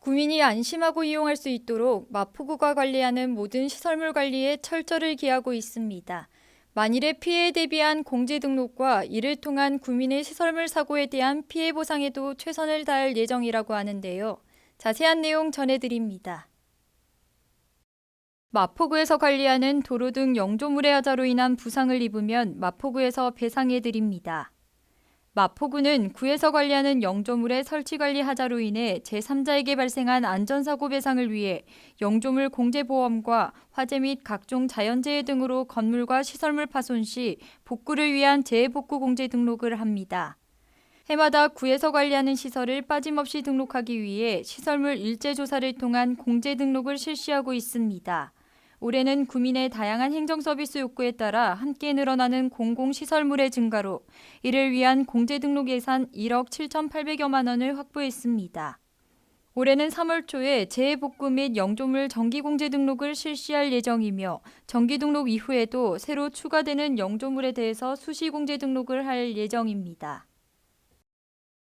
구민이 안심하고 이용할 수 있도록 마포구가 관리하는 모든 시설물 관리에 철저를 기하고 있습니다. 만일의 피해에 대비한 공제 등록과 이를 통한 구민의 시설물 사고에 대한 피해 보상에도 최선을 다할 예정이라고 하는데요. 자세한 내용 전해드립니다. 마포구에서 관리하는 도로 등 영조물의 하자로 인한 부상을 입으면 마포구에서 배상해드립니다. 마포구는 구에서 관리하는 영조물의 설치 관리 하자로 인해 제3자에게 발생한 안전사고 배상을 위해 영조물 공제보험과 화재 및 각종 자연재해 등으로 건물과 시설물 파손 시 복구를 위한 재해복구 공제 등록을 합니다. 해마다 구에서 관리하는 시설을 빠짐없이 등록하기 위해 시설물 일제 조사를 통한 공제 등록을 실시하고 있습니다. 올해는 구민의 다양한 행정 서비스 욕구에 따라 함께 늘어나는 공공시설물의 증가로 이를 위한 공제 등록 예산 1억 7,800여만 원을 확보했습니다. 올해는 3월 초에 재해복구 및 영조물 정기공제 등록을 실시할 예정이며 정기 등록 이후에도 새로 추가되는 영조물에 대해서 수시공제 등록을 할 예정입니다.